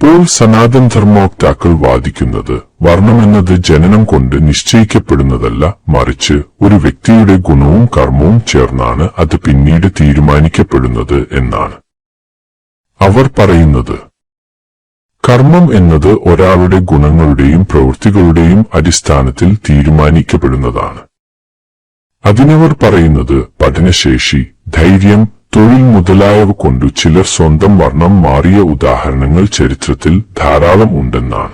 ഇപ്പോൾ സനാതൻ ധർമ്മോക്താക്കൾ വാദിക്കുന്നത് വർണമെന്നത് ജനനം കൊണ്ട് നിശ്ചയിക്കപ്പെടുന്നതല്ല മറിച്ച് ഒരു വ്യക്തിയുടെ ഗുണവും കർമ്മവും ചേർന്നാണ് അത് പിന്നീട് തീരുമാനിക്കപ്പെടുന്നത് എന്നാണ്. അവർ പറയുന്നത് കർമ്മം എന്നത് ഒരാളുടെ ഗുണങ്ങളുടെയും പ്രവൃത്തികളുടെയും അടിസ്ഥാനത്തിൽ തീരുമാനിക്കപ്പെടുന്നതാണ്. അതിനവർ പറയുന്നത് പഠനശേഷി ധൈര്യം തൊഴിൽ മുതലായവ കൊണ്ടു ചിലർ സ്വന്തം വർണം മാറിയ ഉദാഹരണങ്ങൾ ചരിത്രത്തിൽ ധാരാളം ഉണ്ടെന്നാണ്.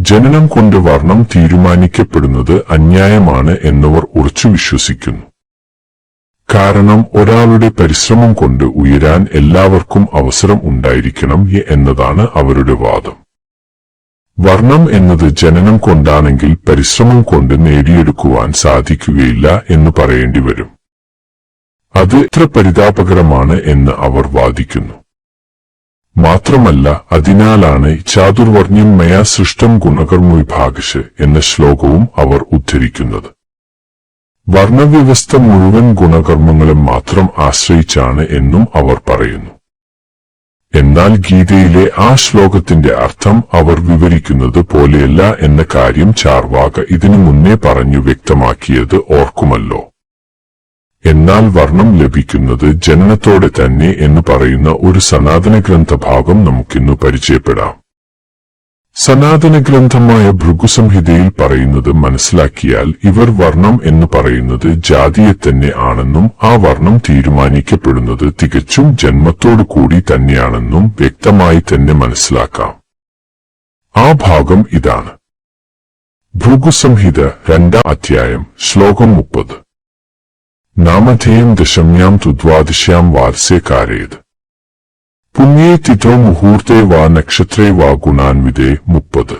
ജനനം കൊണ്ട് വർണം തീരുമാനിക്കപ്പെടുന്നത് അന്യായമാണ് എന്നവർ ഉറച്ചു വിശ്വസിക്കുന്നു. കാരണം ഒരാളുടെ പരിശ്രമം കൊണ്ട് ഉയരാൻ എല്ലാവർക്കും അവസരം ഉണ്ടായിരിക്കണം എന്നതാണ് അവരുടെ വാദം. വർണം എന്നത് ജനനം കൊണ്ടാണെങ്കിൽ പരിശ്രമം കൊണ്ട് നേടിയെടുക്കുവാൻ സാധിക്കുകയില്ല എന്ന് പറയേണ്ടി വരും അത് എത്ര പരിതാപകരമാണ് എന്ന് അവർ വാദിക്കുന്നു. മാത്രമല്ല അതിനാലാണ് ചാതുർവർണ്യം മയാ സൃഷ്ടം ഗുണകർമ്മ വിഭാഗശ് എന്ന ശ്ലോകവും അവർ ഉദ്ധരിക്കുന്നത്. വർണവ്യവസ്ഥ മുഴുവൻ ഗുണകർമ്മങ്ങളെ മാത്രം ആശ്രയിച്ചാണ് എന്നും അവർ പറയുന്നു. എന്നാൽ ഗീതയിലെ ആ ശ്ലോകത്തിന്റെ അർത്ഥം അവർ വിവരിക്കുന്നത് പോലെയല്ല എന്ന കാര്യം ചാർവാക ഇതിനു മുന്നേ പറഞ്ഞു വ്യക്തമാക്കിയത് ഓർക്കുമല്ലോ. എന്നാൽ വർണം ലഭിക്കുന്നത് ജനനത്തോടെ തന്നെ എന്ന് പറയുന്ന ഒരു സനാതന ഗ്രന്ഥഭാഗം നമുക്കിന്നു പരിചയപ്പെടാം. സനാതന ഗ്രന്ഥമായ ഭൃഗുസംഹിതയിൽ പറയുന്നത് മനസ്സിലാക്കിയാൽ ഇവർ വർണം എന്ന് പറയുന്നത് ജാതിയെ തന്നെ ആണെന്നും ആ വർണം തീരുമാനിക്കപ്പെടുന്നത് തികച്ചും ജന്മത്തോടു കൂടി തന്നെയാണെന്നും വ്യക്തമായി തന്നെ മനസ്സിലാക്കാം. ആ ഭാഗം ഇതാണ്. ഭൃഗുസംഹിത രണ്ടാം അധ്യായം ശ്ലോകം മുപ്പത്. നാമധേയം ദശമ്യാം തു ദ്വാദശ്യാം വാത്സ്യ കാരയത് പുണ്യേ തിഥോ മുഹൂർത്തെ വാ നക്ഷത്രേ വാ ഗുണാൻവിതേ മുപ്പത്.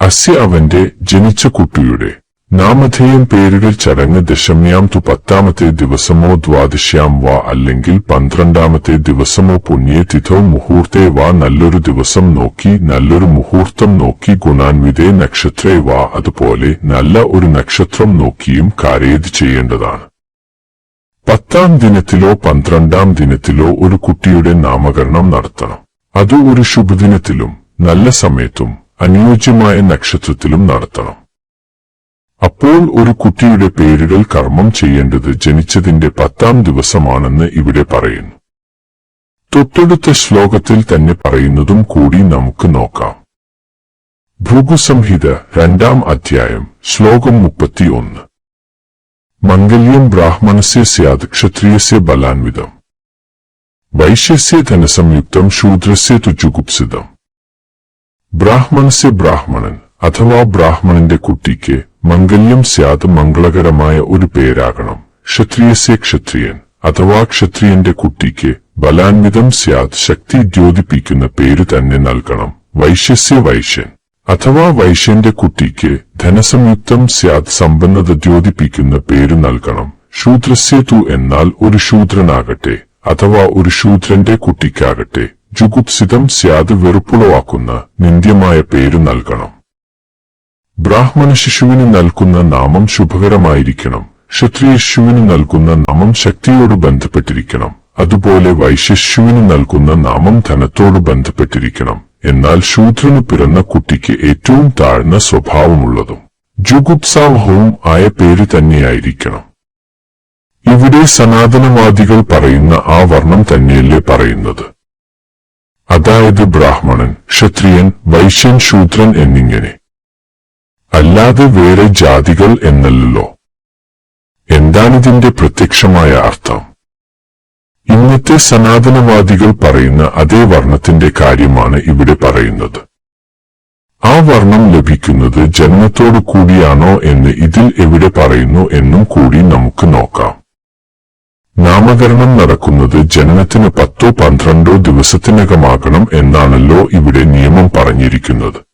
അസ്യ അവന്റെ ജനിച്ച കുട്ടിയുടെ. നാമധേയം പേരുകൾ ചടങ്ങ് ദശമ്യാം തു പത്താമത്തെ ദിവസമോ ദ്വാദശ്യാം വാ അല്ലെങ്കിൽ പന്ത്രണ്ടാമത്തെ ദിവസമോ പുണ്യേ തിഥോ മുഹൂർത്തെ വാ നല്ലൊരു ദിവസം നോക്കി നല്ലൊരു മുഹൂർത്തം നോക്കി ഗുണാൻവിതേ നക്ഷത്രേ വാ അതുപോലെ നല്ല ഒരു നക്ഷത്രം നോക്കിയും കാര്യത് ചെയ്യേണ്ടതാണ്. പത്താം ദിനത്തിലോ പന്ത്രണ്ടാം ദിനത്തിലോ ഒരു കുട്ടിയുടെ നാമകരണം നടത്തണം. അത് ഒരു ശുഭദിനത്തിലും നല്ല സമയത്തും അനുയോജ്യമായ നക്ഷത്രത്തിലും നടത്തണം. അപ്പോൾ ഒരു കുട്ടിയുടെ പേരിടൽ കർമ്മം ചെയ്യേണ്ടത് ജനിച്ചതിന്റെ പത്താം ദിവസമാണെന്ന് ഇവിടെ പറയുന്നു. തൊട്ടടുത്ത ശ്ലോകത്തിൽ തന്നെ പറയുന്നതും കൂടി നമുക്ക് നോക്കാം. ഭൃഗുസംഹിത രണ്ടാം അധ്യായം ശ്ലോകം മുപ്പത്തിയൊന്ന്. മംഗല്യം ബ്രാഹ്മണസ്യ സ്യാത് ക്ഷത്രിയസ്യ ബലാൻവിതം. വൈശ്യസ്യ ധനസംയുക്തം ശൂദ്രസ്യ തുജുഗുപ്സിതം ബ്രാഹ്മണസ്യ ബ്രാഹ്മണൻ അഥവാ ബ്രാഹ്മണന്റെ കുട്ടിക്ക് മംഗല്യം സ്യാത് മംഗളകരമായ ഒരു പേരാകണം. ക്ഷത്രിയസ്യ ക്ഷത്രിയൻ. അഥവാ ക്ഷത്രിയന്റെ കുട്ടിക്ക് ബലാൻവിതം സ്യാത് ശക്തി ദ്യോതിപ്പിക്കുന്ന പേര് തന്നെ നൽകണം. വൈശ്യസ്യ വൈശ്യൻ. അഥവാ വൈശ്യന്റെ കുട്ടിക്ക് ധനസംയുക്തം സ്യാത് സമ്പന്നത ദ്യോതിപ്പിക്കുന്ന പേര് നൽകണം. ശൂദ്രസ്യ തു എന്നാൽ ഒരു ശൂദ്രനാകട്ടെ. അഥവാ ഒരു ശൂദ്രന്റെ കുട്ടിക്കാകട്ടെ. ജുഗുപ്സിതം സ്യാത് വെറുപ്പുളവാക്കുന്ന നിന്ദ്യമായ പേര് നൽകണം. ബ്രാഹ്മണ ശിശുവിന് നൽകുന്ന നാമം ശുഭകരമായിരിക്കണം. ക്ഷത്രിയ ശിശുവിന് നൽകുന്ന നാമം ശക്തിയോട് ബന്ധപ്പെട്ടിരിക്കണം. അതുപോലെ വൈശിശുവിന് നൽകുന്ന നാമം ധനത്തോട് ബന്ധപ്പെട്ടിരിക്കണം. എന്നാൽ ശൂദ്രന് പിറന്ന കുട്ടിക്ക് ഏറ്റവും താഴ്ന്ന സ്വഭാവമുള്ളതും ജുഗുപ്സാവഹവും ആയ പേര് തന്നെയായിരിക്കണം. ഇവിടെ സനാതനവാദികൾ പറയുന്ന ആ വർണം തന്നെയല്ലേ പറയുന്നത്. അതായത് ബ്രാഹ്മണൻ ക്ഷത്രിയൻ വൈശ്യൻ ശൂദ്രൻ എന്നിങ്ങനെ. അല്ലാതെ വേറെ ജാതികൾ എന്നല്ലല്ലോ. എന്താണിതിന്റെ പ്രത്യക്ഷമായ അർത്ഥം? ഇന്നത്തെ സനാതനവാദികൾ പറയുന്ന അതേ വർണത്തിന്റെ കാര്യമാണ് ഇവിടെ പറയുന്നത്. ആ വർണം ലഭിക്കുന്നത് ജന്മത്തോടു കൂടിയാണോ എന്ന് ഇതിൽ എവിടെ പറയുന്നു എന്നും കൂടി നമുക്ക് നോക്കാം. നാമകരണം നടക്കുന്നത് ജനനത്തിന് പത്തോ പന്ത്രണ്ടോ ദിവസത്തിനകമാകണം എന്നാണല്ലോ ഇവിടെ നിയമം പറഞ്ഞിരിക്കുന്നത്.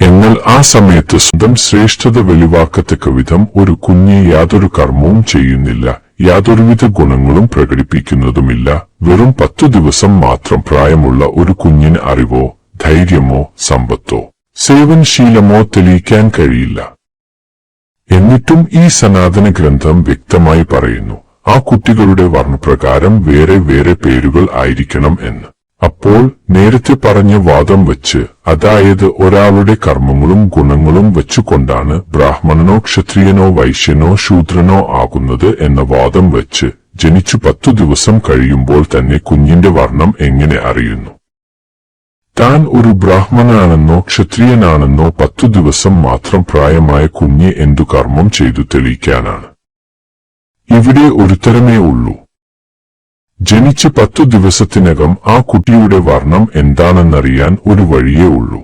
എന്നാൽ ആ സമയത്ത് സ്വന്തം ശ്രേഷ്ഠത വെളിവാക്കത്തക്ക വിധം ഒരു കുഞ്ഞ് യാതൊരു കർമ്മവും ചെയ്യുന്നില്ല. യാതൊരുവിധ ഗുണങ്ങളും പ്രകടിപ്പിക്കുന്നതുമില്ല. വെറും പത്തു ദിവസം മാത്രം പ്രായമുള്ള ഒരു കുഞ്ഞിന് അറിവോ ധൈര്യമോ സമ്പത്തോ സേവൻശീലമോ തെളിയിക്കാൻ കഴിയില്ല. എന്നിട്ടും ഈ സനാതന ഗ്രന്ഥം വ്യക്തമായി പറയുന്നു ആ കുട്ടികളുടെ വർണപ്രകാരം വേറെ വേറെ പേരുകൾ ആയിരിക്കണം എന്ന്. അപ്പോൾ നേരത്തെ പറഞ്ഞ വാദം വച്ച് അതായത് ഒരാളുടെ കർമ്മങ്ങളും ഗുണങ്ങളും വെച്ചുകൊണ്ടാണ് ബ്രാഹ്മണനോ ക്ഷത്രിയനോ വൈശ്യനോ ശൂദ്രനോ ആകുന്നത് എന്ന വാദം വച്ച് ജനിച്ചു പത്തു ദിവസം കഴിയുമ്പോൾ തന്നെ കുഞ്ഞിന്റെ വർണം എങ്ങനെ അറിയുന്നു? താൻ ഒരു ബ്രാഹ്മണനാണെന്നോ ക്ഷത്രിയനാണെന്നോ പത്തു ദിവസം മാത്രം പ്രായമായ കുഞ്ഞ് എന്തു കർമ്മം ചെയ്തു തെളിയിക്കാനാണ്? ഇവിടെ ഒരുത്തരമേ ഉള്ളൂ. ജനിച്ച് പത്തു ദിവസത്തിനകം ആ കുട്ടിയുടെ വർണം എന്താണെന്നറിയാൻ ഒരു വഴിയേ ഉള്ളൂ.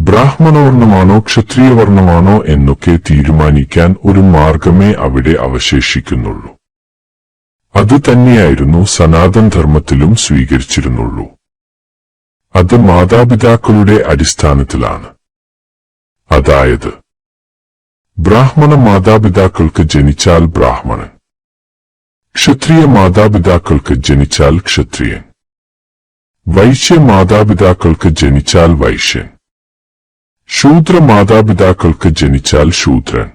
ബ്രാഹ്മണവർണമാണോ ക്ഷത്രിയവർണമാണോ എന്നൊക്കെ തീരുമാനിക്കാൻ ഒരു മാർഗമേ അവിടെ അവശേഷിക്കുന്നുള്ളൂ. അത് തന്നെയായിരുന്നു സനാതൻ ധർമ്മത്തിലും സ്വീകരിച്ചിരുന്നുള്ളൂ. അത് മാതാപിതാക്കളുടെ അടിസ്ഥാനത്തിലാണ്. അതായത് ബ്രാഹ്മണ മാതാപിതാക്കൾക്ക് ജനിച്ചാൽ ബ്രാഹ്മണൻ. ക്ഷത്രിയ മാതാപിതാക്കൾക്ക് ജനിച്ചാൽ ക്ഷത്രിയൻ. വൈശ്യ മാതാപിതാക്കൾക്ക് ജനിച്ചാൽ വൈശ്യൻ. ശൂദ്ര മാതാപിതാക്കൾക്ക് ജനിച്ചാൽ ശൂദ്രൻ.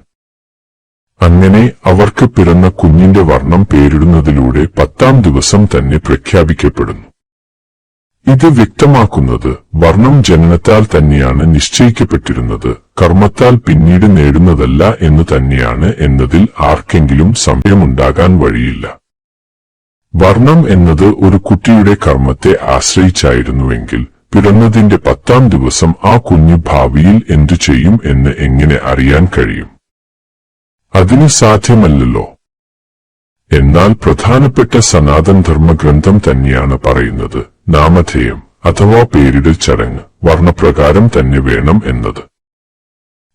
അങ്ങനെ അവർക്ക് പിറന്ന കുഞ്ഞിന്റെ വർണം പേരിടുന്നതിലൂടെ പത്താം ദിവസം തന്നെ പ്രഖ്യാപിക്കപ്പെടുന്നു. ഇത് വ്യക്തമാക്കുന്നത് വർണം ജനനത്താൽ തന്നെയാണ് നിശ്ചയിക്കപ്പെട്ടിരുന്നത്. കർമ്മത്താൽ പിന്നീട് നേടുന്നതല്ല എന്ന് തന്നെയാണ് എന്നതിൽ ആർക്കെങ്കിലും സംശയമുണ്ടാകാൻ വഴിയില്ല. വർണം എന്നത് ഒരു കുട്ടിയുടെ കർമ്മത്തെ ആശ്രയിച്ചായിരുന്നുവെങ്കിൽ പിറന്നതിന്റെ പത്താം ദിവസം ആ കുഞ്ഞ് ഭാവിയിൽ എന്തു ചെയ്യും എന്ന് എങ്ങനെ അറിയാൻ കഴിയും? അതിന് സാധ്യമല്ലല്ലോ. എന്നാൽ പ്രധാനപ്പെട്ട സനാതൻ ധർമ്മഗ്രന്ഥം തന്നെയാണ് പറയുന്നത്. നാമധേയം അഥവാ പേരിടൽ ചടങ്ങ് വർണപ്രകാരം തന്നെ വേണം എന്നത്.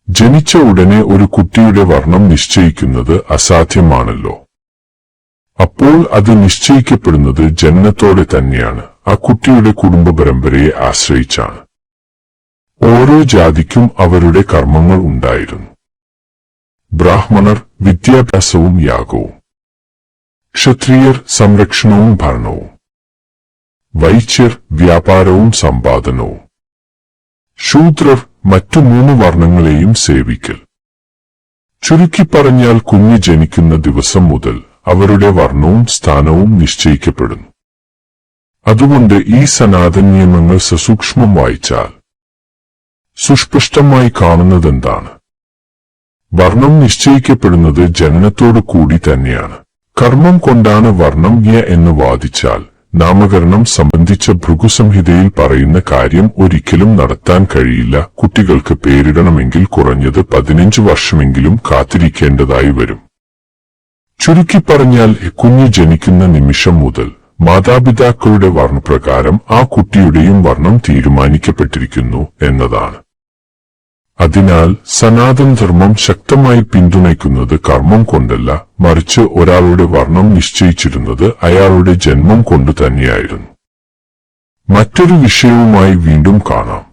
ജനിച്ച ഉടനെ ഒരു കുട്ടിയുടെ വർണം നിശ്ചയിക്കുന്നത് അസാധ്യമാണല്ലോ. അപ്പോൾ അത് നിശ്ചയിക്കപ്പെടുന്നത് ജനനത്തോടെ തന്നെയാണ്. ആ കുട്ടിയുടെ കുടുംബ പരമ്പരയെ ആശ്രയിച്ചാണ്. ഓരോ ജാതിക്കും അവരുടെ കർമ്മങ്ങൾ ഉണ്ടായിരുന്നു. ബ്രാഹ്മണർ വിദ്യാഭ്യാസവും യാഗവും. ക്ഷത്രിയർ സംരക്ഷണവും ഭരണവും. വൈശ്യർ വ്യാപാരവും സമ്പാദനവും. ശൂദ്രർ മറ്റു മൂന്ന് വർണങ്ങളെയും സേവിക്കൽ. ചുരുക്കി പറഞ്ഞാൽ കുഞ്ഞ് ജനിക്കുന്ന ദിവസം മുതൽ അവരുടെ വർണവും സ്ഥാനവും നിശ്ചയിക്കപ്പെടുന്നു. അതുകൊണ്ട് ഈ സനാതൻ നിയമങ്ങൾ സസൂക്ഷ്മം വായിച്ചാൽ സുസ്പഷ്ടമായി കാണുന്നതെന്താണ്? വർണം നിശ്ചയിക്കപ്പെടുന്നത് ജനനത്തോടു കൂടി തന്നെയാണ്. കർമ്മം കൊണ്ടാണ് വർണം എന്ന് വാദിച്ചാൽ നാമകരണം സംബന്ധിച്ച ഭൃഗുസംഹിതയിൽ പറയുന്ന കാര്യം ഒരിക്കലും നടത്താൻ കഴിയില്ല. കുട്ടികൾക്ക് പേരിടണമെങ്കിൽ കുറഞ്ഞത് പതിനഞ്ച് വർഷമെങ്കിലും കാത്തിരിക്കേണ്ടതായി വരും. ചുരുക്കി പറഞ്ഞാൽ കുഞ്ഞ് ജനിക്കുന്ന നിമിഷം മുതൽ മാതാപിതാക്കളുടെ വർണപ്രകാരം ആ കുട്ടിയുടെയും വർണം തീരുമാനിക്കപ്പെട്ടിരിക്കുന്നു എന്നതാണ്. അതിനാൽ സനാതനധർമ്മം ശക്തമായി പിന്തുണയ്ക്കുന്നത് കർമ്മം കൊണ്ടല്ല മറിച്ച് ഒരാളുടെ വർണം നിശ്ചയിച്ചിരുന്നത് അയാളുടെ ജന്മം കൊണ്ടു തന്നെയായിരുന്നു. മറ്റൊരു വിഷയവുമായി വീണ്ടും കാണാം.